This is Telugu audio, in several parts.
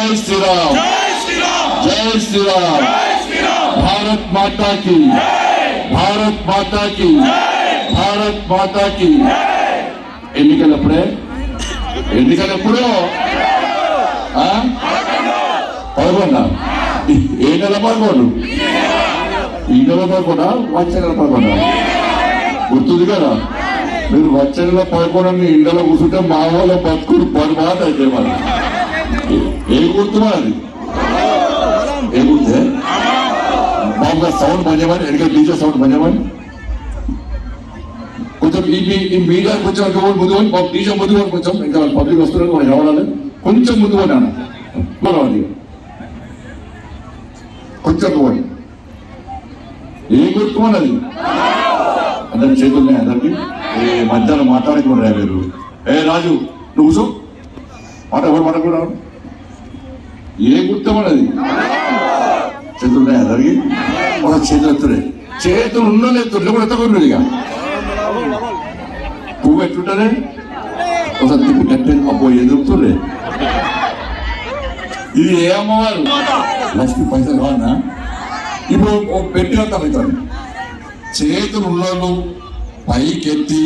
జై శ్రీరామ్. జై శ్రీరామ్. భారత్ మాతా కి భారత్ మాతా కి భారత్ మాతా కి ఎన్నికలప్పుడే? ఎన్నికలప్పుడు? పదకొండా? ఏ నెల పదకొండు? ఈ నెల పదకొండా? వచ్చే నెల పదకొండా? గుర్తుంది కదా? మీరు వచ్చే నెల పదకొండు ఇండలో కూర్చుంటే మా వాళ్ళ బతుకుడు బర్బాద్ అయితే మరి ఏ గుర్తుమా అది ఏ గుర్తు బాబుగా సౌండ్ పనిచేయమని వెనక డీజే సౌండ్ పనిచేయమని కొంచెం ఈ మీడియా కొంచెం ఇంకా ముందు పోయి బాబు డీజే ముందు పోయి కొంచెం ఇంకా పబ్లిక్ వస్తున్నారు మనం రావాలి కొంచెం ముందు పోయి నాన్న. రావాలి కొంచెం పోయి. ఏ గుర్తు అది? అందరి చేతులు అందరికి? ఏ మధ్యాహ్నం మాట్లాడకుండా మీరు ఏ రాజు నువ్వు కూర్చో. మాట ఎవరు మాట్లాడుకున్నావు ఏ గుర్తమన్నది చేతులు ఉన్నాయి అందరికి? ఒక చేతులు ఎత్తులే చేతులు ఉన్న ఎత్తుడు కూడా ఎత్తకుండా ఇక. పువ్వు ఎట్లుంటారే ఒకసారి తిప్పి కట్టేది అబ్బో ఎదుగుతుండే ఇది ఏ అమ్మవారు? లక్ష్మి పైసలు కావాలన్నా ఇప్పుడు ఓ పెట్టి అవుతాను చేతులు ఉన్నోళ్ళు పైకెత్తి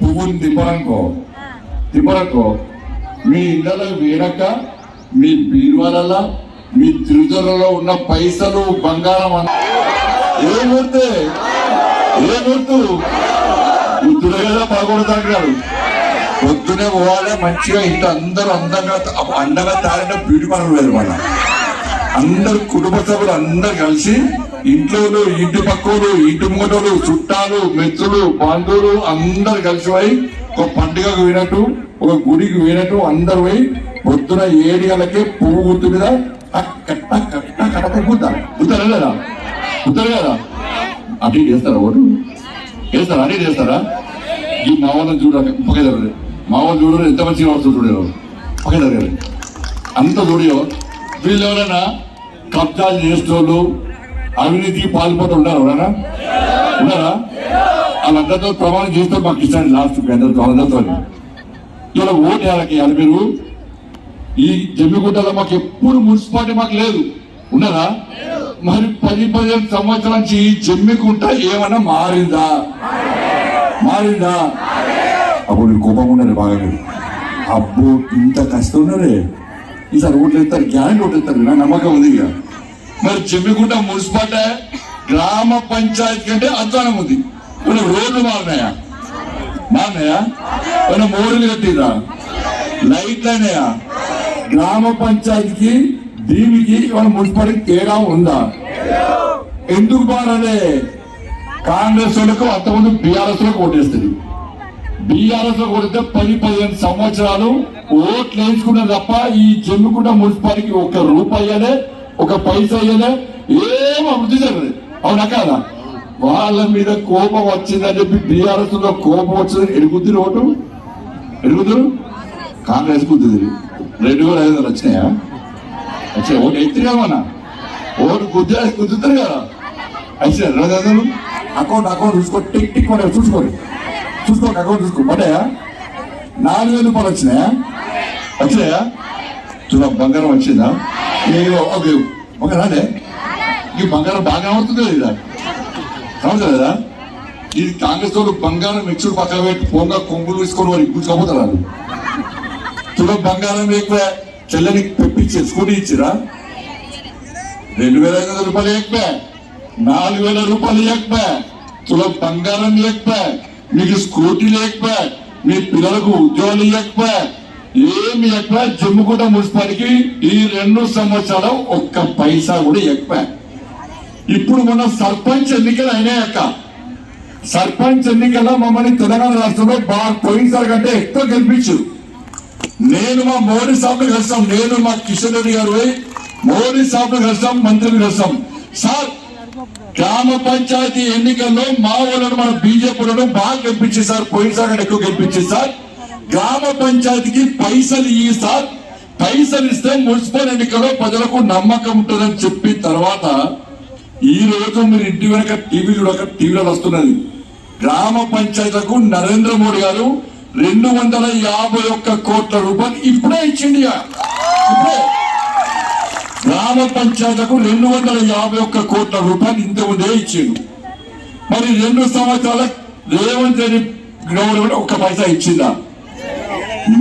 పువ్వుని తిప్పరనుకో తిప్పరనుకో మీ ఇళ్ళలో వేడక మీ బీరువాలలో మీ తిరుదలలో ఉన్న పైసలు బంగారం అన్న ఏ గుర్తే ఏ గుర్తు గుర్తులే కదా పదకొండు గారు పొద్దునే పోవాలి మంచిగా ఇంత అందరూ అందంగా అండగా తారిన బ్యూటీ పార్లర్ లేదు మన. అందరు కుటుంబ సభ్యులు అందరు కలిసి ఇంట్లో ఇంటి పక్కలు ఇంటి మూటలు చుట్టాలు మిత్రులు బంధువులు అందరు కలిసి పోయి ఒక పండుగకు వినట్టు ఒక గుడికి వినట్టు అందరు పోయి పొద్దున ఏడు గంటలకే పువ్వు గుర్తు మీద కట్ట కట్ట కట్ట గుద్ద గుర్తారా లేదా? గుర్తారు కదా అటు చేస్తారా ఓటు? చేస్తారా అటు చేస్తారా ఈ మా వాళ్ళని చూడాలి పక్కదారు మా వాళ్ళు చూడరు ఎంత మంచిగా వస్తుంది చూడరు పక్కదారు అంత చూడో వీళ్ళు ఎవరైనా కబ్జాలు చేసేటోళ్ళు అవినీతికి పాల్పడి ఉన్నారు ఎవరైనా ఉన్నారా? వాళ్ళందరితో ప్రమాణం చేస్తే మాకు ఇష్టం. లాస్ట్ అందరితో అందరితో ఇలా ఓటు వేయాలకి మీరు? ఈ జమ్మిగుంటలో మాకు ఎప్పుడు మున్సిపాలిటీ మాకు లేదు. ఉన్నారా? మరి పది పదిహేను సంవత్సరాల నుంచి ఈ జమ్మికుంట ఏమన్నా మారిందా? మారిందా? అప్పుడు నీకు కోపం ఉన్నది బాగా మీరు. అబ్బో ఇంత కష్టం ఉన్నారే. ఈసారి ఓట్లు ఎత్తారు గ్యారెంటీ ఓట్లు ఎత్తారు నా నమ్మకం ఉంది ఇక. మరి చెమ్మికుంట మున్సిపాలిటీ గ్రామ పంచాయతీ కంటే అధ్వానం ఉంది. కొన్ని రోడ్లు మారినాయా మారినాయా కొన్ని మోడీలు కట్టిరా లైట్లు గ్రామ పంచాయతీకి దీనికి మన మున్సిపాలిటీ తేడా ఉందా? ఎందుకు మారలే? కాంగ్రెస్ వాళ్ళకు అంతకుముందు బీఆర్ఎస్లో ఓటేస్తుంది బీఆర్ఎస్లో కొడితే పది పదిహేను సంవత్సరాలు ఓట్లు వేయించుకున్న తప్ప ఈ జమ్మికుంట మున్సిపాలిటీకి ఒక రూపాయి అయ్యలే ఒక పైసా అయ్యలే ఏం అభివృద్ధి జరగదు అవునా కాదా? వాళ్ళ మీద కోపం వచ్చిందని చెప్పి బీఆర్ఎస్లో కోపం వచ్చిందని ఎడుగుద్ది ఓటు ఎడుగుతురు కాంగ్రెస్ కుద్దుది రెండు వేల ఐదు వందలు వచ్చినాయా? వచ్చాయి ఓటు ఎత్తిరామన్నా ఓటు గుద్దే కుదురుతారు కదా. అయితే రెండు వందలు? అకౌంట్ అకౌంట్ చూసుకో. టిక్ టిక్ పడే చూసుకోండి చూసుకోండి అకౌంట్ చూసుకో. పడ్డాయా? నాలుగు వేల రూపాయలు వచ్చినాయా? వచ్చినాయా? చూడ బంగారం వచ్చిందా? ఏ ఓకే ఒక రాలే. ఈ బంగారం బాగా అవుతుంది కదా సమస్య ఇది కాంగ్రెస్ వాళ్ళు బంగారం మెచ్చుడు పక్కన పెట్టి పొంగ కొంగులు తీసుకొని వారు కూర్చోపోతారు వాళ్ళు చూడ బంగారం ఎక్కువ చెల్లని పెప్పించి స్కూటీ ఇచ్చిరా? రెండు వేల ఐదు వందల రూపాయలు ఎక్కువ నాలుగు వేల రూపాయలు ఎక్కువ తుల బంగారం లేకపో మీకు స్కూటీ లేకపో మీ పిల్లలకు ఉద్యోగాలు ఇవ్వకపో ఏమి ఎక్కువ జమ్ముకుంట మున్సిపాలిటీకి ఈ రెండు సంవత్సరాలు ఒక్క పైసా కూడా ఎక్కువ ఇప్పుడు మన సర్పంచ్ ఎన్నికలు అయినాయక్క సర్పంచ్ ఎన్నికల్లో మమ్మల్ని తెలంగాణ రాష్ట్రంలో బాగా పోయినసారి కంటే ఎక్కువ గెలిపించు. నేను మా మోడీ సాబ్ను కలిసాం నేను మా కిషన్ రెడ్డి గారు మోడీ సాబ్ను కలిసాం మంత్రిని కలిసాం సార్ గ్రామ పంచాయతీ ఎన్నికల్లో మా వాళ్ళను మన బీజేపీలను బాగా గెలిపించి సార్. పోయినసారి కంటే ఎక్కువ గెలిపించి సార్. గ్రామ పంచాయతీకి పైసలు ఇయ్యి సార్. పైసలు ఇస్తే మున్సిపల్ ఎన్నికల్లో ప్రజలకు నమ్మకం ఉంటుందని చెప్పిన తర్వాత ఈ రోజు మీరు ఇంటి వెనక టీవీ చూడక టీవీలో వస్తున్నది. గ్రామ పంచాయతీలకు నరేంద్ర మోడీ గారు రెండు వందల యాభై ఒక్క కోట్ల రూపాయలు ఇప్పుడే ఇచ్చింది ఇక. ఇప్పుడే. గ్రామ పంచాయతీలకు రెండు వందల యాభై ఒక్క కోట్ల రూపాయలు ఇంత ముందే ఇచ్చిండు. మరి రెండు సంవత్సరాల రేవంత్ రెడ్డి గవర్నమెంట్ ఒక్క పైసా ఇచ్చిందా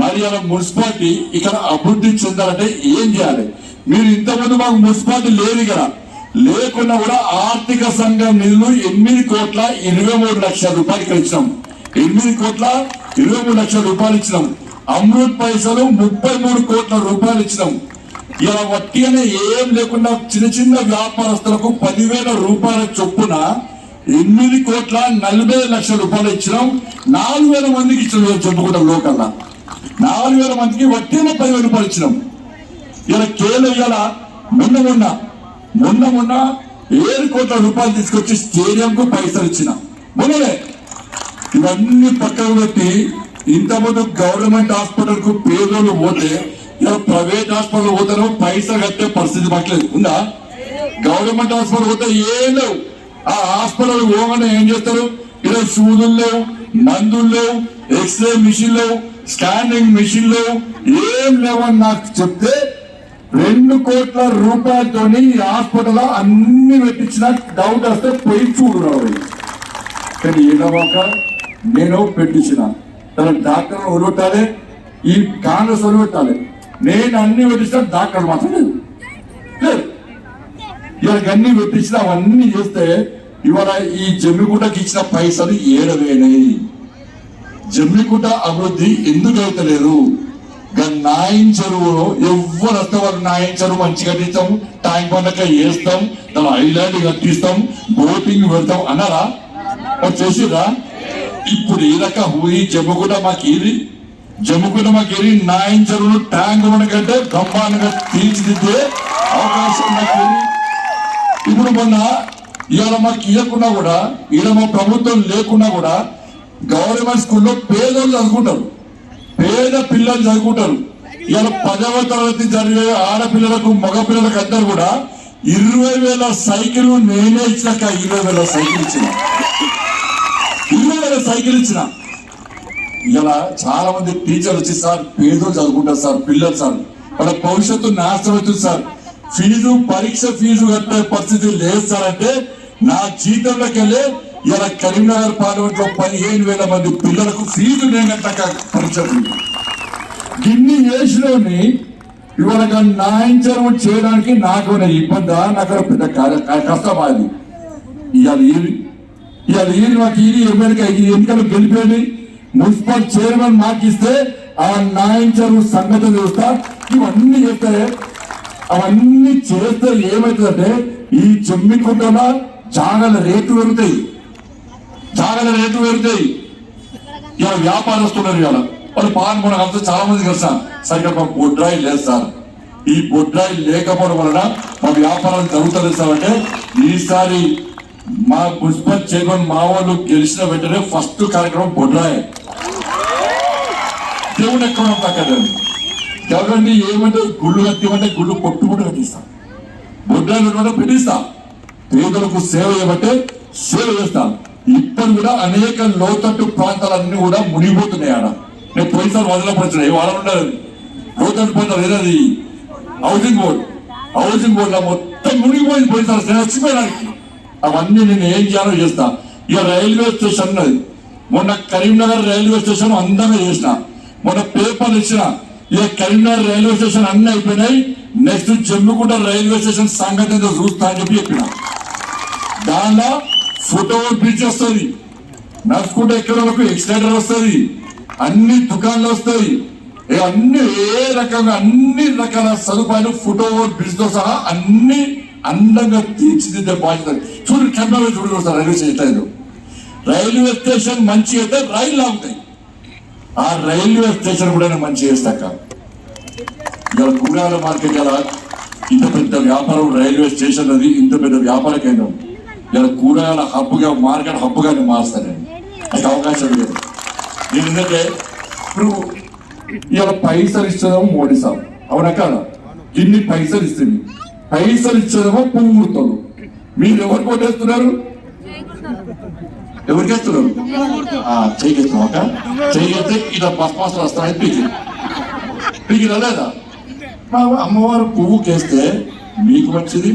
మరి అలా మున్సిపాలిటీ ఇక్కడ అభివృద్ధి చెందాలంటే ఏం చేయాలి? మీరు ఇంతకుముందు మాకు మున్సిపాలిటీ లేదు కదా. లేకున్నా కూడా ఆర్థిక సంఘం నిధులు ఎనిమిది కోట్ల ఇరవై మూడు లక్షల రూపాయలు ఇక్కడ ఇచ్చినాం. ఎనిమిది కోట్ల ఇరవై మూడు లక్షల రూపాయలు ఇచ్చినాం. అమృత్ పైసలు ముప్పై మూడు కోట్ల రూపాయలు ఇచ్చినాం. ఇలా వట్టిగానే ఏం లేకుండా చిన్న చిన్న వ్యాపారస్తులకు పదివేల రూపాయల చొప్పున ఎనిమిది కోట్ల నలభై లక్షల రూపాయలు ఇచ్చినాం. నాలుగు వేల మందికి ఇచ్చినాం చెప్పుకుంటాం లోకల్లా. నాలుగు వేల మందికి వట్టిగానే పదివేల రూపాయలు ఇచ్చినాం. ఇలా కేవలం ఇలా మొన్న మొన్న మొన్న మొన్న ఏడు కోట్ల రూపాయలు తీసుకొచ్చి స్టేడియం కు పైసలు ఇచ్చిన. మొన్ననే. ఇవన్నీ పక్కన పెట్టి ఇంతకుముందు గవర్నమెంట్ హాస్పిటల్కు పేదోళ్ళు పోతే ఇలా ప్రైవేట్ హాస్పిటల్ పోతారో పైసలు కట్టే పరిస్థితి పట్టలేదు ఉందా? గవర్నమెంట్ హాస్పిటల్ పోతే ఏం లేవు. ఆ హాస్పిటల్ పోగానే ఏం చేస్తారు? ఇలా సూదులు లేవు మందులు లేవు ఎక్స్రే మిషన్ లేవు స్కానింగ్ మిషన్ లేవు ఏం లేవని నాకు చెప్తే రెండు కోట్ల రూపాయలతోని ఈ హాస్పిటల్ అన్ని పెట్టించిన డౌట్ వస్తే పోయి చూడు కానీ ఏదోక నేను పెట్టించిన. తన డాక్టర్ ఒరగొట్టాలి ఈ కాంగ్రెస్ వదిలిపెట్టాలి నేను అన్ని పెట్టించిన డాక్టర్ మాత్రం లేదు. ఇవాళ అన్ని పెట్టించిన అవన్నీ చేస్తే ఇవాళ ఈ జమ్మిగుంటకి ఇచ్చిన పైసలు ఏడవేనాయి జమ్మిగుంట అభివృద్ధి ఎందుకు అవుతలేదు? నాయన చెరువులో ఎవ్వరు వస్తే వాళ్ళు నాయన చెరువు మంచి కట్టిస్తాం ట్యాంక్ పండక వేస్తాం దాని ఐలాండ్ కట్టిస్తాం బోటింగ్ పెడతాం. అన్నారా? మరి చేసిరా ఇప్పుడు ఈ రక ఈ జమ్మిగుంట మాకు ఇది జమ్మిగుంట మాకు ఇది నాయన చెరువులు ట్యాంక్ పండకంటే బ్రహ్మాండంగా తీర్చిదిద్దే అవకాశం ఇప్పుడు మొన్న ఇవాళ మాకు ఇవ్వకుండా కూడా ఇలా మా ప్రభుత్వం లేకున్నా కూడా గవర్నమెంట్ స్కూల్లో పేదోళ్ళు చదువుకుంటారు. పేద పిల్లలు చదువుకుంటారు. ఇవాళ పదవ తరగతి జరిగే ఆడపిల్లలకు మగ పిల్లలకు అందరు కూడా ఇరవై వేల సైకిల్ నేనే ఇచ్చినాక ఇరవై వేల సైకిల్ ఇచ్చిన. ఇరవై వేల సైకిల్ ఇచ్చిన. ఇలా చాలా మంది టీచర్లు వచ్చి సార్ పేదలు చదువుకుంటారు సార్ పిల్లలు సార్ వాళ్ళ భవిష్యత్తు నాశనం అవుతుంది సార్. ఫీజు పరీక్ష ఫీజు కట్టే పరిస్థితి లేదు సార్ అంటే నా జీతంలోకి వెళ్ళి ఇలా కరీంనగర్ పార్లమెంట్లో పదిహేను వేల మంది పిల్లలకు ఫీజు నేను కట్టక గిన్ని వేసులోని ఇవాళ న్యాయించడం చేయడానికి నాకు ఉన్న ఇబ్బంది? నాకు పెద్ద కష్టం కష్టమా అది ఇవాళ ఏది? ఇవాళ ఏది మాకు ఇది? ఎమ్మెల్యే ఈ ఎన్నికలు గెలిపేది? మున్సిపల్ చైర్మన్ మాకు ఇస్తే ఆ న్యాయించరు సంగతి చూస్తా. ఇవన్నీ చేస్తే అవన్నీ చేస్తే ఏమవుతుందంటే ఈ జమ్మికుంటల చాలా రేట్లు పెరుగుతాయి. జాగల రేట్లు పెరుగుతాయి. ఇలా వ్యాపారస్తున్నారు ఇవాళ. వాళ్ళు పాల్గొన అంతా చాలా మంది కలిసా సరిగ్గా మాకు బొడ్రాయి లేదు సార్. ఈ బొడ్రాయి లేకపోవడం వలన మా వ్యాపారాలు జరుగుతుంది సార్ అంటే ఈసారి మా మున్సిపల్ చైర్మన్ మా వాళ్ళు గెలిచిన వెంటనే ఫస్ట్ కార్యక్రమం బొడ్రాయి దేవుడు ఎక్కడ తగ్గదండి ఎవరండి ఏమంటే గుళ్ళు కట్టిమంటే గుళ్ళు కొట్టుకుంటూ కట్టిస్తాం. బొడ్రాయిలు కూడా పెట్టిస్తా. పేదలకు సేవ చేయబట్టే సేవ చేస్తాను ఇప్పుడు కూడా అనేక లోతట్టు ప్రాంతాలన్నీ కూడా మునిగిపోతున్నాయి ఆడ. నేను పోయినసారి వదలపడుతున్నాయి ఏ వాళ్ళ ఉండదు లోతట్టు ప్రాంతాలు ఏదది హౌసింగ్ బోర్డ్ హౌసింగ్ బోర్డ్ మొత్తం మునిగిపోయింది పోయినసారి. నేను అవన్నీ నేను ఏం చేయాలో చేస్తా. ఇక రైల్వే స్టేషన్ ఉన్నది. మొన్న కరీంనగర్ రైల్వే స్టేషన్ అందంగా చేసిన. మొన్న పేపర్లు ఇచ్చిన. ఇక కరీంనగర్ రైల్వే స్టేషన్ అన్ని అయిపోయినాయి. నెక్స్ట్ జమ్మికుంట రైల్వే స్టేషన్ సంగతి చూస్తా అని చెప్పి చెప్పిన. దానిలో ఫోటో బ్రిడ్జ్ వస్తుంది. నడుచుకుంటే ఎక్కడ వరకు? ఎక్స్టెండర్ వస్తుంది. అన్ని దుకాణాలు వస్తాయి ఏ అన్ని ఏ రకంగా అన్ని రకాల సదుపాయాలు ఫోటో బ్రిడ్జ్తో సహా అన్ని అందంగా తీర్చిదిద్దే బాధ్యత. చూడు కెమెరా చూడు sir railway station railway station మంచి అయితే రైలు ఆగుతాయి ఆ రైల్వే స్టేషన్ కూడా మంచి చేస్తాక ఇవాళ కూరగాయల మార్కెట్ ఎలా? ఇంత పెద్ద వ్యాపారం రైల్వే స్టేషన్ అది ఇంత పెద్ద వ్యాపార కేంద్రం. ఇలా కూరగాయల హబ్బుగా మార్కెట్ హబ్బుగానే మారుస్తానండి అది అవకాశం లేదు. ఎందుకంటే ఇప్పుడు ఇలా పైసలు ఇచ్చేదేమో మోడీ సాబ్. అవునా కాదా? ఇన్ని పైసలు ఇస్తుంది. పైసలు ఇచ్చేదేమో పువ్వు గుర్తులు మీరు ఎవరు కొట్టేస్తున్నారు? ఎవరికి వేస్తున్నారు ఆ, ఒక చెయ్యితే ఇలా బస్ పాస్ వస్తాయని పీకి పీకి లేదా? మా అమ్మవారు పువ్వుకేస్తే మీకు మంచిది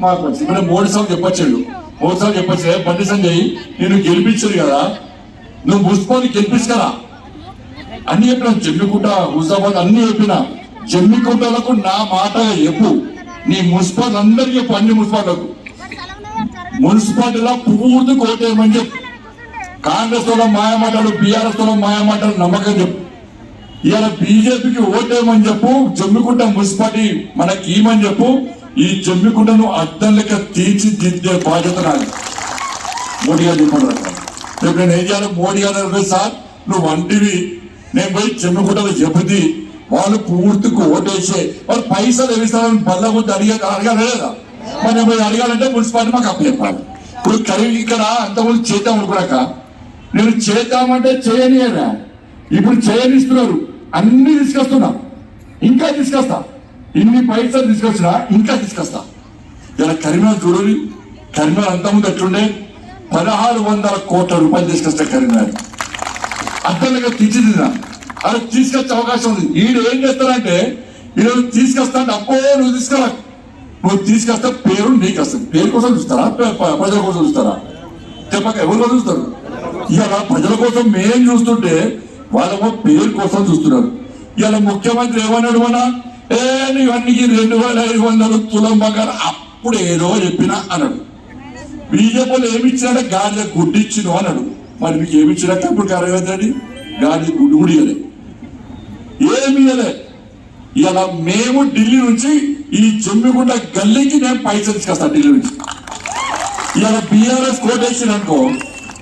మాకు మంచిది. ఇప్పుడు మోడీ సార్ చెప్పచ్చాడు. ఒకసారి చెప్పచ్చు బండి సంజయ్. నేను గెలిపించాను కదా. నువ్వు మున్సిపాలిటీ గెలిపించగరా అన్ని చెప్పినా జమ్మికుంట హుజాబాద్ అన్ని చెప్పినా జమ్మికుంటలకు నా మాట చెప్పు. నీ మున్సిపాలిటీ అందరికి చెప్పు అన్ని మున్సిపాలిటీలకు. మున్సిపాలిటీలో పూర్తి కోటేయమని చెప్పు. కాంగ్రెస్లో మాయమాటలు బీఆర్ఎస్లో మాయమాటలు నమ్మకం చెప్పు. ఇవాళ బీజేపీకి ఓటేయమని చెప్పు జమ్మికుంట మున్సిపాలిటీ మనకి ఇమని చెప్పు. ఈ జమ్మికుండను అద్దం లెక్క తీర్చిదిద్దే బాధ్యత నాది. మోడీ గారు చెప్పండి రేపు నేను ఏం చేయాలి మోడీ గారు సార్. నువ్వు వంటివి. నేను పోయి చెమ్మికుంటలో చెబుతి వాళ్ళు పూర్తికి ఓటేసే. వాళ్ళు పైసలు వేస్తారని బల్ల కొద్ది అడిగా అడగాలి లేదా? మరి నేను పోయి అడగాలంటే మున్సిపాలిటీ మాకు అప్పచెప్పాలి ఇప్పుడు కరీం ఇక్కడ అంతకుముందు చేద్దాం అనుకున్నాక నేను చేద్దామంటే చేయనియరా? ఇప్పుడు చేయనిస్తున్నారు. అన్ని తీసుకొస్తున్నా. ఇంకా తీసుకొస్తా. ఇన్ని పైసలు తీసుకొచ్చినా ఇంకా తీసుకొస్తా. ఇలా కరీంనగర్ చూడండి కరీంనగర్ అంతకుముందు ఎట్లుండే? పదహారు వందల కోట్ల రూపాయలు తీసుకొస్తా కరీంనగర్. అర్థంగా తీర్చిదిద్దా అది తీసుకొచ్చే అవకాశం ఉంది. ఈడు ఏం చేస్తారంటే ఈరోజు తీసుకొస్తా అంటే అప్పో నువ్వు తీసుకురా. నువ్వు తీసుకొస్తే పేరు నీకు వస్తుంది. పేరు కోసం చూస్తారా? ప్రజల కోసం చూస్తారా? చెప్పక ఎవరి కోసం చూస్తారు? ఇవాళ ప్రజల కోసం మేం చూస్తుంటే వాళ్ళేమో పేరు కోసం చూస్తున్నారు. ఇవాళ ముఖ్యమంత్రి ఏమన్నాడు మన ఏ నీవన్నీ రెండు వేల ఐదు వందలు తులం బంగారం? అప్పుడు ఏదో చెప్పినా అన్నాడు బీజేపీలో ఏమి ఇచ్చినాడే గాలి గుడ్డిచ్చిను అన్నాడు మరి మీకు ఏమి ఇచ్చినట్టు ఇప్పుడు కరవేదండి గాలి గుడ్డు కూడా ఇవ్వలే ఏమి ఇవ్వలే ఇలా మేము ఢిల్లీ నుంచి ఈ జమ్మిగుండ గల్లీకి నేను పైసలు తీసుకొస్తా ఢిల్లీ నుంచి. ఇలా బీఆర్ఎస్ కోటేసిన అనుకో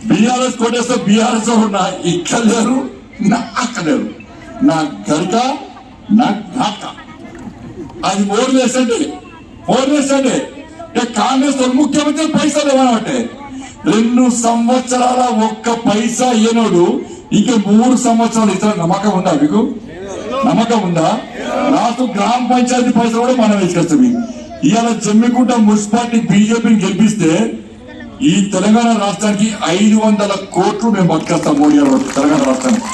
బీఆర్ఎస్ కోటేస్తే బీఆర్ఎస్ నా ఇక్కడ లేరు నా అక్కడ లేరు నా గరిక నా నాక అది ఓటు వేసండి ఓటు వేసండి ఇక కాంగ్రెస్ ముఖ్యమంత్రి పైసలు ఇవ్వమంటే రెండు సంవత్సరాల ఒక్క పైసా ఇయ్యనోడు ఇంక మూడు సంవత్సరాలు ఇతర నమ్మకం ఉందా మీకు? నమ్మకం ఉందా? నాకు గ్రామ పంచాయతీ పైసలు కూడా మనం వేసుకొస్తాం ఇవాళ జమ్మికుంట మున్సిపాలిటీ బీజేపీని గెలిపిస్తే ఈ తెలంగాణ రాష్ట్రానికి ఐదు వందల కోట్లు మేము పట్టుకొస్తాం మోడీ తెలంగాణ రాష్ట్రానికి.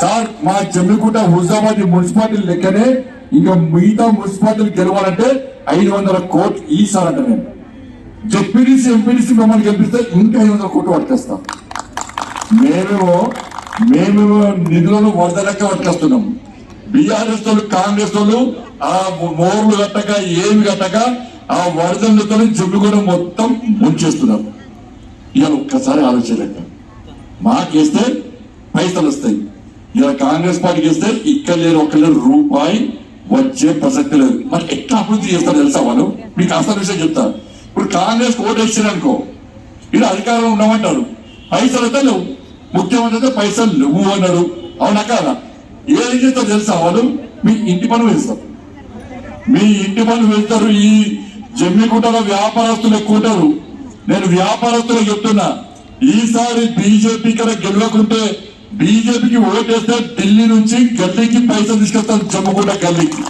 సార్ మా జమ్మికుంట హుజాబాద్ మున్సిపాలిటీ లెక్కనే ఇంకా మిగతా మున్సిపాలిటీలు గెలవాలంటే ఐదు వందల కోట్లు ఈసారి నేను జెడ్పీడీసీ ఎంపీడీసీ మమ్మల్ని గెలిపిస్తే ఇంకా ఐదు వందల కోట్లు పట్టుకొస్తాం మేమేమో మేమేమో నిధులను వరద లెక్క బీఆర్ఎస్ వాళ్ళు కాంగ్రెస్ వాళ్ళు ఆ మోర్లు కట్టక ఏమి కట్టక ఆ వరదలతో నిధులను కూడా మొత్తం ముంచేస్తున్నారు. ఇవాళ ఒక్కసారి ఆలోచించలేక. మాకేస్తే పైసలు వస్తాయి. ఇలా కాంగ్రెస్ పార్టీకి ఇస్తే ఇక్కడ లేరు ఒక్క లేరు రూపాయి వచ్చే ప్రసక్తి లేదు మరి ఎట్లా అభివృద్ధి చేస్తారు తెలుసా వాళ్ళు? మీకు అసలు విషయం చెప్తా. ఇప్పుడు కాంగ్రెస్ ఓటు అనుకో ఇలా అధికారంలో ఉన్నామంటారు పైసలు అయితే లేవు. ముఖ్యమంత్రి అయితే పైసలు లేవు అన్నాడు. అవునా కాదా? ఏది చేస్తారు తెలుసా వాళ్ళు? మీ ఇంటి పనులు వేస్తారు మీ ఇంటి పనులు వెళ్తారు ఈ జమ్మి జమ్మికుంటలో వ్యాపారస్తులు ఎక్కువ నేను వ్యాపారస్తులు చెప్తున్నా ఈసారి బీజేపీ కడ గెలవకుంటే బీజేపీకి ఓటేస్తే ఢిల్లీ నుంచి గల్లీకి పైసలు తీసుకొస్తాను జమ్మికుంట గల్లీకి.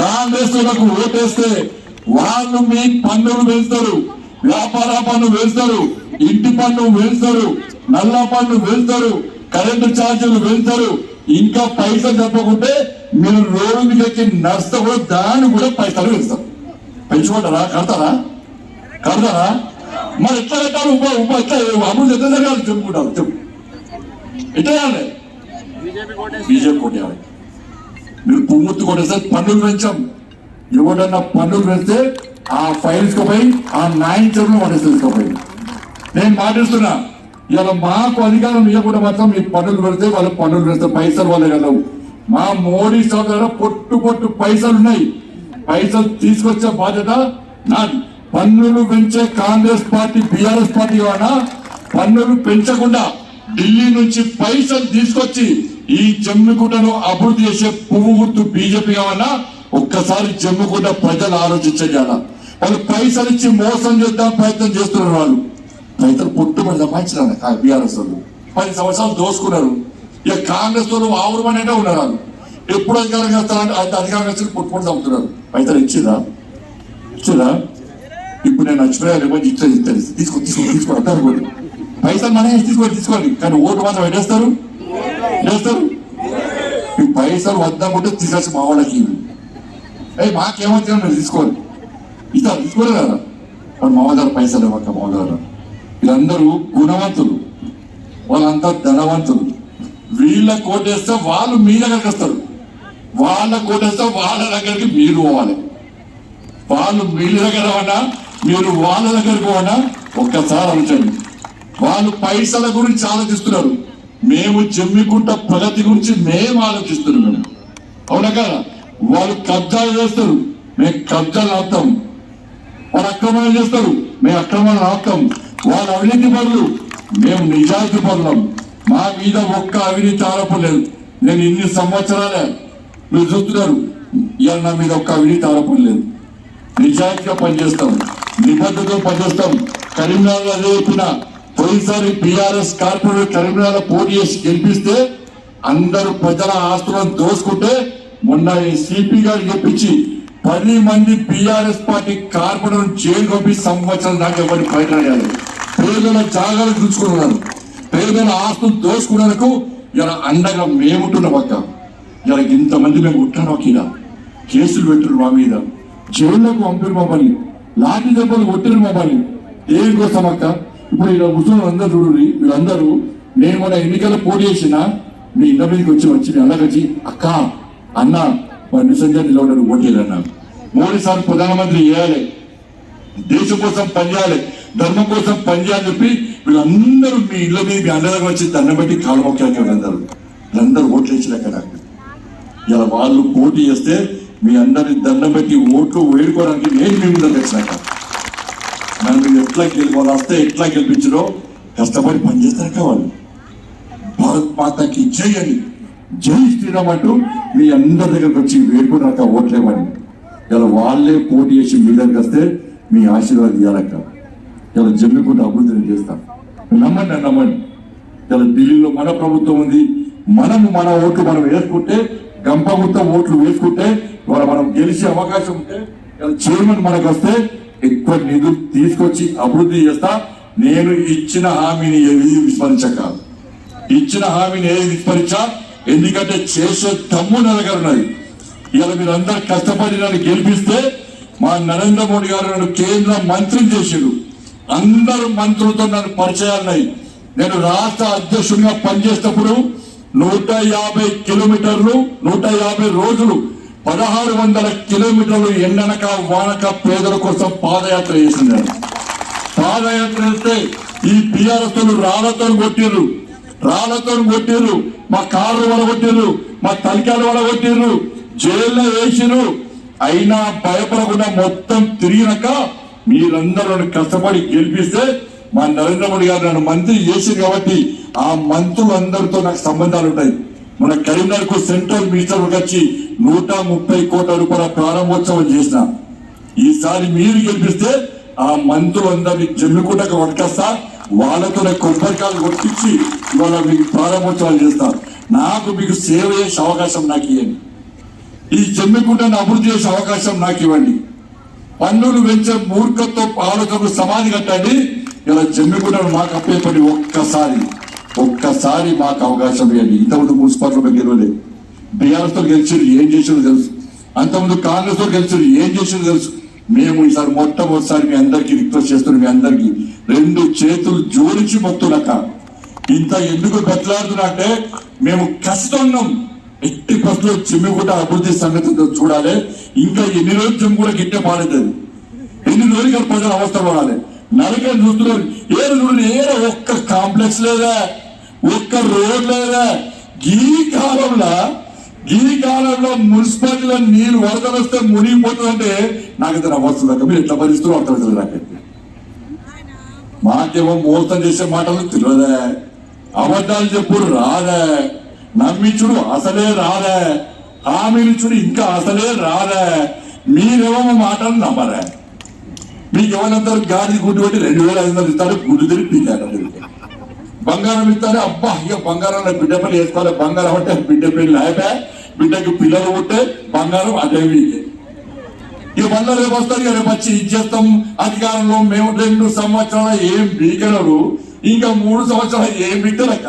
కాంగ్రెస్ వాళ్ళకు ఓటేస్తే వాళ్ళు మీ పన్నులు వేస్తారు వ్యాపార పన్ను వేస్తారు ఇంటి పన్ను వేస్తారు నల్ల పన్ను వేస్తారు కరెంటు ఛార్జీలు వేస్తారు. ఇంకా పైసలు చెప్పకుంటే మీరు రోడ్డు మీదకి ఎక్కి కూడా దాన్ని కూడా పైసలు వేస్తారు. పెంచుకుంటారా? కడతారా? కడతారా? మరి ఎట్లా కట్టారు ఉప ఉప ఎట్లా? అమలు చెప్తే చెప్పుకుంటారు చెప్పు. ఎట్లా బీజేపీ కొట్టేయాలి మీరు. పువ్వుత్తు కొట్టేస్తే పన్నులు పెంచాం. ఎవడన్నా పన్నులు పెంచితే ఆ ఫైల్స్ పోయి ఆ నైన్ చెరువులు వాడేసి తీసుకుపోయి. నేను మాటిస్తున్నా ఇలా మాకు అధికారం ఇవ్వకుండా మాత్రం మీ పన్నులు పెడితే వాళ్ళు పన్నులు పెడితే పైసలు వాళ్ళే కదా. మా మోడీ సోదరు పొట్టు పొట్టు పైసలు ఉన్నాయి. పైసలు తీసుకొచ్చే బాధ్యత నాది. పన్నులు పెంచే కాంగ్రెస్ పార్టీ బీఆర్ఎస్ పార్టీ వాడా? పన్నులు పెంచకుండా ఢిల్లీ నుంచి పైసలు తీసుకొచ్చి ఈ జమ్మికుంటను అభివృద్ధి చేసే పువ్వు గుర్తు బీజేపీ కావాలా? ఒక్కసారి జమ్మికుంట ప్రజలు ఆలోచించాలా వాళ్ళు పైసలు ఇచ్చి మోసం చేద్దాం ప్రయత్నం చేస్తున్నారు వాళ్ళు. రైతులు పుట్టుబడి సంపాదించిన బీఆర్ఎస్ వాళ్ళు. పది సంవత్సరాలు దోసుకున్నారు. ఇక కాంగ్రెస్ వాళ్ళు ఆవురమనేనే ఉన్నారు వాళ్ళు. ఎప్పుడు అధికారం చేస్తారంటే అధికారం వచ్చి పుట్టుబడి చంపుతున్నారు రైతులు ఇచ్చిరా? ఇచ్చిరా? ఇప్పుడు నేను నచ్చిపోయాను ఏమో ఇచ్చేది తీసుకొని తీసుకొని తీసుకుంటారు పైసలు మనమే తీసుకొని తీసుకోండి. కానీ ఓటు మాత్రం ఎడేస్తారు వేస్తారు? ఈ పైసలు వద్దామంటే తీసేసి మా వాళ్ళకి అయ్యి ఏ తీసుకోవాలి ఇస్తారు తీసుకోలేదు కదా. వాళ్ళ మామగారు పైసలు ఇవ్వక మామగారు వీళ్ళందరూ గుణవంతులు. వాళ్ళంతా ధనవంతులు. వీళ్ళ కోటేస్తే వాళ్ళు మీ దగ్గరికి వస్తారు. వాళ్ళ కోటేస్తే వాళ్ళ దగ్గరికి మీరు పోవాలి. వాళ్ళు మీ దగ్గర ఉన్నా మీరు వాళ్ళ దగ్గరికి పోనా? ఒక్కసారి ఆలోచండి వాళ్ళు పైసల గురించి ఆలోచిస్తున్నారు. మేము జమ్మికుంట ప్రగతి గురించి మేము ఆలోచిస్తున్నాం మేడం. అవునా కదా? వాళ్ళు కబ్జాలు చేస్తారు. మేము కబ్జాలు ఆపుతాం. వాళ్ళు అక్రమాలు చేస్తారు. మేము అక్రమాలు ఆపుతాం. వాళ్ళు అవినీతి పనులు మేము నిజాయితీ పనులం మా మీద ఒక్క అవినీతి ఆరోపణ లేదు. నేను ఇన్ని సంవత్సరాలే మీరు చూస్తున్నారు. ఇవాళ నా మీద ఒక్క అవినీతి ఆరోపణ లేదు. నిజాయితీగా పనిచేస్తాం. నిబద్ధతతో పనిచేస్తాం. కరీంనగర్ చదువుతున్నా పోయినసారి బీఆర్ఎస్ కార్పొరేట్ కరీంనగర్ పోటీ చేసి గెలిపిస్తే అందరూ ప్రజల ఆస్తులను దోసుకుంటే మొన్న ఈ సిపి గారు చెప్పించి పది మంది బీఆర్ఎస్ పార్టీ కార్పొరేట్ జైలు పంపి సంవత్సరం దాకా ఎవరిని బయటపడాలి పేదల జాగాలు చూసుకున్నారు పేదల ఆస్తులు దోసుకున్నందుకు ఇలా అండగా మేముంటున్నాం అక్క. ఇలా ఇంతమంది మేము ఉంటాను ఇలా కేసులు పెట్టరు మా మీద. జైల్లోకి పంపిరు మమ్మల్ని లాఠీ దెబ్బలు కొట్టిరు మమ్మల్ని దేనికోసం అక్క? ఇప్పుడు ఇలా కూర్చున్న అందరూ చూడండి వీళ్ళందరూ నేను మన ఎన్నికల్లో పోటీ చేసిన మీ ఇంటి మీదకి వచ్చి వచ్చి మీ అన్నకి అక్క అన్న మరి నిజంగా నిలబడరు ఓటేలన్నా మోడీ సార్ ప్రధానమంత్రి చేయాలి. దేశం కోసం పనిచేయాలి ధర్మం కోసం పనిచేయాలని చెప్పి వీళ్ళందరూ మీ ఇళ్ళ మీద మీ అందరం వచ్చి దండం పెట్టి కాలు మొక్కాక అందరూ. వీళ్ళందరూ ఓట్లు వేసినాక నాకు ఇలా వాళ్ళు పోటీ చేస్తే మీ అందరి దండం పెట్టి ఓట్లు వేడుకోవడానికి నేను మీ ముందు తెచ్చినాక నన్ను మీరు ఎట్లా గెలి వస్తే ఎట్లా గెలిపించడో కష్టపడి పనిచేస్తారు కావాలి. భారత్ మాతకి జై అని జై శ్రీరామ్ అంటూ మీ అందరి దగ్గరకు వచ్చి వేడుకున్నాక ఓట్లేమని. ఇలా వాళ్ళే పోటీ చేసి మీ దగ్గరికి వస్తే మీ ఆశీర్వాదం ఇవ్వాలక్క ఇలా జమ్మికుంటూ అభివృద్ధిని చేస్తాం. నమ్మండి నమ్మండి. ఇలా ఢిల్లీలో మన ప్రభుత్వం ఉంది. మనము మన ఓట్లు మనం వేసుకుంటే గంపగుత్త ఓట్లు వేసుకుంటే ఇవాళ మనం గెలిచే అవకాశం ఉంటే ఇలా చైర్మన్ మనకు వస్తే ఎక్కువ నిధులు తీసుకొచ్చి అభివృద్ధి చేస్తా. నేను ఇచ్చిన హామీని ఏది విస్మరించక. ఇచ్చిన హామీని ఏది విస్మరించా? ఎందుకంటే చేసే తమ్ము నా దగ్గర ఉన్నది. ఇలా మీరు అందరు కష్టపడి నన్ను గెలిపిస్తే మా నరేంద్ర మోడీ గారు నన్ను కేంద్ర మంత్రిని చేసిండు అందరు మంత్రులతో నన్ను పరిచయాలున్నాయి నేను రాష్ట్ర అధ్యక్షుడిగా పనిచేసేటప్పుడు నూట యాభై కిలోమీటర్లు నూట యాభై రోజులు పదహారు వందల కిలోమీటర్లు ఎండనక వానక పేదల కోసం పాదయాత్ర చేసింది పాదయాత్ర చేస్తే ఈ టీఆర్ఎస్ రాళ్ళతో కొట్టిర్రు. రాళ్ళతో కొట్టిర్రు. మా కార్లు వడగొట్టిర్రు మా తలికాలు వడగొట్టిర్రు జైల్లో వేసిర్రు. అయినా భయపడకుండా మొత్తం తిరిగినాక మీరందరూ నన్ను కష్టపడి గెలిపిస్తే మా నరేంద్ర మోడీ గారు నన్ను మంత్రి చేసింది కాబట్టి ఆ మంత్రులందరితో నాకు సంబంధాలు ఉంటాయి మన కరీంనగర్కు సెంట్రల్ మినిస్టర్ వచ్చి నూట ముప్పై కోట్ల రూపాయల ప్రారంభోత్సవం చేసిన. ఈసారి మీరు గెలిపిస్తే ఆ మంత్రులందరినీ జమ్మికుంటకు పట్టుకొస్తా వాళ్ళతో కొబ్బరికాయలు కొట్టించి ఇవాళ మీకు ప్రారంభోత్సవాలు చేస్తారు నాకు మీకు సేవ చేసే అవకాశం నాకు ఇవ్వండి. ఈ జమ్మికుంటను అభివృద్ధి చేసే అవకాశం నాకు ఇవ్వండి. పన్నులు పెంచే మూర్ఖత్వ ఆలోచనకు సమాధి కట్టండి. ఇలా జమ్మికుంటను మాకు అప్పేపడి ఒక్కసారి. ఒక్కసారి మాకు అవకాశం ఇవ్వండి. ఇంతకుముందు మున్సిపాలిటీలో గెలవలేదు బీఆర్ఎస్తో గెలిచారు ఏం చేసారో తెలుసు. అంతకుముందు కాంగ్రెస్తో గెలిచారు ఏం చేసారో తెలుసు. మేము ఈసారి మొట్టమొదటిసారి మీ అందరికీ రిక్వెస్ట్ చేస్తున్నాం మీ అందరికీ. రెండు చేతులు జోడించి మొత్తులక. ఇంత ఎందుకు బెట్లాడుతున్నా అంటే మేము కష్టం ఎట్టి బస్సులో జిమ్మి కూడా అభివృద్ధి సంగతి చూడాలి. ఇంకా ఎన్ని రోజులు జిమ్ కూడా గిట్టే పాడేది ఎన్ని రోజులు ఇక్కడ ప్రజలు అవస్థ పడాలి? నరకని చూస్తున్నారు. ఏడు చూడండి ఏదో ఒక్క కాంప్లెక్స్ లేదా? ఒక్క రోడ్ లేదా? ఈ కాలంలో ఈ కాలంలో మున్సిపాలిటీలో నీళ్ళు వరదలు వస్తే మునిగిపోతుందంటే నాకు ఇతను వస్తుంది మీరు ఎట్లా భరిస్తూ అర్థమవుతుంది నాకు. మాకేమో మోసం చేసే మాటలు తెలియదే. అబద్ధాలు చెప్పుడు రాదే. నమ్మించుడు అసలే రాదే. హామీనిచ్చుడు ఇంకా అసలే రాదే. మీరేమో మాటలు నమ్మరే. మీకు ఎవరందరూ గాలి గుడ్డు పెట్టి రెండు వేల ఐదు వందలు ఇస్తారు గుడ్డు తిరిగి బంగారం ఇస్తారు అబ్బా ఇక బంగారం బిడ్డ పెళ్ళి వేసుకోవాలి బంగారం అంటే బిడ్డ పెళ్ళి అయిపోయా బిడ్డకి పిల్లలు ఉంటే బంగారం అదే వీకే ఇక మళ్ళీ రేపు వస్తారు ఇక రేపు వచ్చి ఇచ్చేస్తాం. అధికారంలో మేము రెండు సంవత్సరాలు ఏం బీకలరు ఇంకా మూడు సంవత్సరాలు ఏం బిడ్డలక్క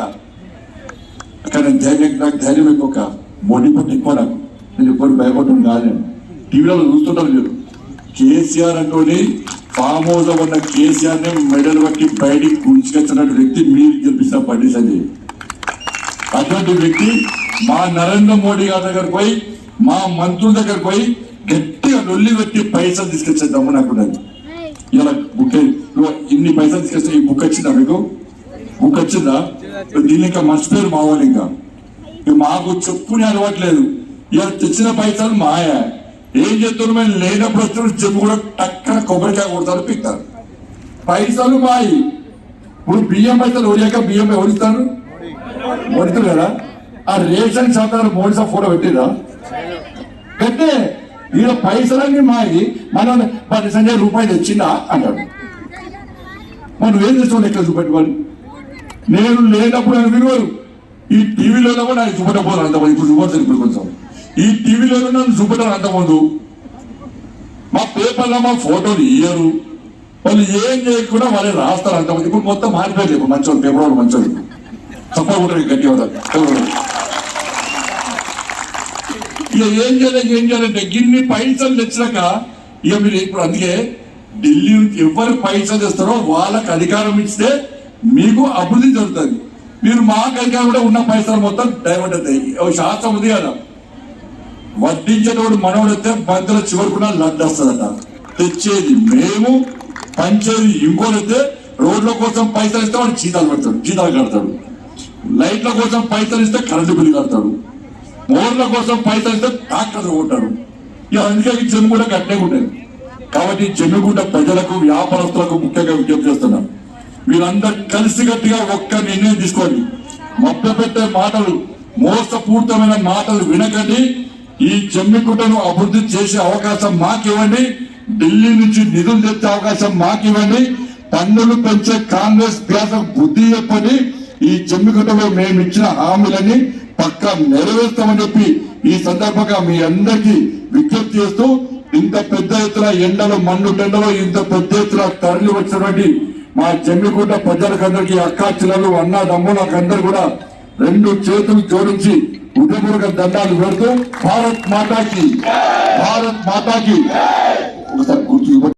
అక్కడ ధైర్యం నాకు ధైర్యం ఎక్కువ మొండి పుట్టి ఎక్కువ నాకు. నేను ఎప్పుడు భయపడటం కాదు నేను. టీవీలో చూస్తుంటాను మీరు. కేసీఆర్ అంటూనే ఫామ్ హౌస్లో ఉన్న కేసీఆర్ని మెడల్ బట్టి బయటికి గుంచుకొచ్చినటువంటి వ్యక్తి మీరు గెలిపిస్తున్న బండి సంజయ్. అటువంటి వ్యక్తి మా నరేంద్ర మోడీ గారి దగ్గరకు పోయి మా మంత్రుల దగ్గరకు పోయి గట్టిగా నొల్లి పెట్టి పైసలు తీసుకొచ్చే దమ్ము నాకు ఇలా బుక్ ఇన్ని పైసలు తీసుకొస్తే ఈ బుక్ వచ్చిందా మీకు? బుక్ వచ్చిందా? దీని ఇంకా మర్చిపోయారు మా వాళ్ళు ఇంకా. ఇక మాకు చెప్పుని అలవాట్లేదు ఇలా తెచ్చిన పైసలు మాయా. ఏం చేస్తున్నారు మేము లేనప్పుడు వచ్చినప్పుడు చెప్పు కూడా టక్కన కొబ్బరికాయ కొడతారు పిక్తారు. పైసలు మాయి. ఇప్పుడు బియ్యం పైసలు ఓడియాక బియ్యం ఎవరిస్తారు ఓడితారు కదా ఆ రేషన్ శాతాలు మోడీ సార్ ఫోటో పెట్టిరా పెట్టే. ఈయన పైసలన్నీ మాయి. మనం పది సంజయ్ రూపాయలు తెచ్చిందా అన్నాడు. మనం ఏం చేస్తాం లెక్క చూపెట్టుకోవాలి నేను లేనప్పుడు అని వినవారు ఈ టీవీలో కూడా నాకు చూపెట్టబోదు అంతమంది? ఇప్పుడు చూపడతాను ఇప్పుడు కొంచెం. ఈ టీవీలో నన్ను చూపెట్టారు అంతమంది మా పేపర్లో మా ఫోటోలు ఇయ్యరు. వాళ్ళు ఏం చేయకుండా వాళ్ళు రాస్తారు అంతమంది ఇప్పుడు మొత్తం మారిపోయారు ఇప్పుడు మంచోళ్ళు పేపర్ వాళ్ళు మంచోళ్ళు. తప్పకుండా గట్టి ఇక ఏం చేయలేక ఏం చేయాలంటే గిన్ని పైసలు తెచ్చినాక ఇక మీరు ఇప్పుడు అందుకే ఢిల్లీ నుంచి ఎవరు పైసలు తెస్తారో వాళ్ళకి అధికారం ఇస్తే మీకు అభివృద్ధి జరుగుతుంది. మీరు మాకు అధికారం కూడా ఉన్న పైసలు మొత్తం డైవర్ట్ అవుతాయి. శాస్త్రం ఉంది కదా. వడ్డించేటోడు మనోడైతే వస్తే చివరికున్న లడ్డు వస్తుందట. తెచ్చేది మేము పంచేది ఇంకోనైతే రోడ్ల కోసం పైసలు ఇస్తే వాడు జీతాలు పెడతాడు జీతాలు కడతాడు. లైట్ల కోసం పైసలు ఇస్తే కరెంటు బిల్లు కడతాడు. మోర్ల కోసం పైసలు ఇస్తే ట్రాక్టర్లు కొట్టాడు ఇక అందుకే ఈ కూడా కట్టే ఉండేది కాబట్టి చెన్నుగుంట ప్రజలకు వ్యాపారస్తులకు ముఖ్యంగా విజ్ఞప్తి చేస్తున్నాం. మీరందరూ కలిసికట్టుగా ఒక్క నిర్ణయం తీసుకోండి. మభ్యపెట్టే మాటలు మోసపూరితమైన మాటలు వినకండి. ఈ చెమ్మికుంటను అభివృద్ధి చేసే అవకాశం మాకివ్వండి. ఢిల్లీ నుంచి నిధులు తెచ్చే అవకాశం మాకివ్వండి. పన్నులు పెంచే కాంగ్రెస్ వ్యాసం బుద్ధి చెప్పని ఈ జమ్మిగుట్టలో మేము ఇచ్చిన హామీలని పక్కా నెరవేర్స్తామని చెప్పి ఈ సందర్భంగా మీ అందరికీ విజ్ఞప్తి చేస్తూ ఇంత పెద్ద ఎత్తున ఎండలు మన్ను టెండలో ఇంత పెద్ద ఎత్తున తరలి వచ్చినటువంటి మా జమ్మిగుట్ట ప్రజలకందరికీ అక్కా చిల్లలు అన్న దమ్ములకు కూడా రెండు చేతులు జోడించి ఉదయపూర్వక దండాలు పెడుతూ భారత్ మాతాకి భారత్ మాతాకి ఒకసారి గుర్తు